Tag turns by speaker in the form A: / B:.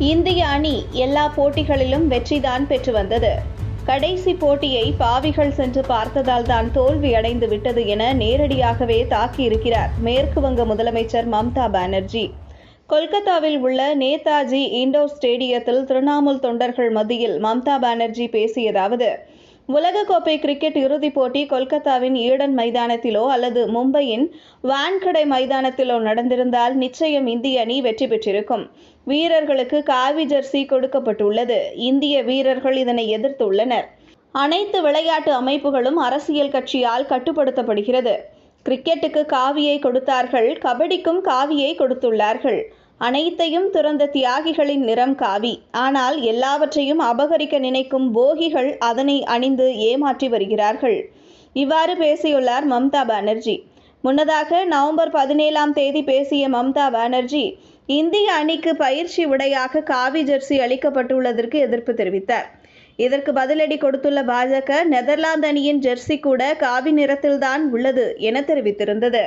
A: இந்திய அணி எல்லா போட்டிகளிலும் வெற்றிதான் பெற்று வந்தது. கடைசி போட்டியை பாவிகள் சென்று பார்த்ததால் தான் தோல்வி அடைந்து விட்டது என நேரடியாகவே தாக்கியிருக்கிறார் மேற்கு வங்க முதலமைச்சர் மம்தா பானர்ஜி. கொல்கத்தாவில் உள்ள நேதாஜி இண்டோர் ஸ்டேடியத்தில் திரிணாமுல் தொண்டர்கள் மத்தியில் மம்தா பானர்ஜி பேசியதாவது உலகக்கோப்பை கிரிக்கெட் இறுதிப் போட்டி கொல்கத்தாவின் ஈடன் மைதானத்திலோ அல்லது மும்பையின் வான்கடை மைதானத்திலோ நடந்திருந்தால் நிச்சயம் இந்திய அணி வெற்றி பெற்றிருக்கும். வீரர்களுக்கு காவி ஜெர்சி கொடுக்கப்பட்டுள்ளது. இந்திய வீரர்கள் இதனை எதிர்த்துள்ளனர். அனைத்து விளையாட்டு அமைப்புகளும் அரசியல் கட்சியால் கட்டுப்படுத்தப்படுகிறது. கிரிக்கெட்டுக்கு காவியை கொடுத்தார்கள். கபடிக்கும் காவியை கொடுத்துள்ளார்கள். அனைத்தையும் துறந்த தியாகிகளின் நிறம் காவி. ஆனால் எல்லாவற்றையும் அபகரிக்க நினைக்கும் போகிகள் அதனை அணிந்து ஏமாற்றி வருகிறார்கள். இவ்வாறு பேசியுள்ளார் மம்தா பானர்ஜி. முன்னதாக நவம்பர் பதினேழாம் தேதி பேசிய மம்தா பானர்ஜி இந்திய அணிக்கு பயிற்சி உடையாக காவி ஜெர்சி அளிக்கப்பட்டுள்ளதற்கு எதிர்ப்பு தெரிவித்தார். இதற்கு பதிலடி கொடுத்துள்ள பாஜக நெதர்லாந்து அணியின் ஜெர்சி கூட காவி நிறத்தில்தான் உள்ளது என தெரிவித்திருந்தது.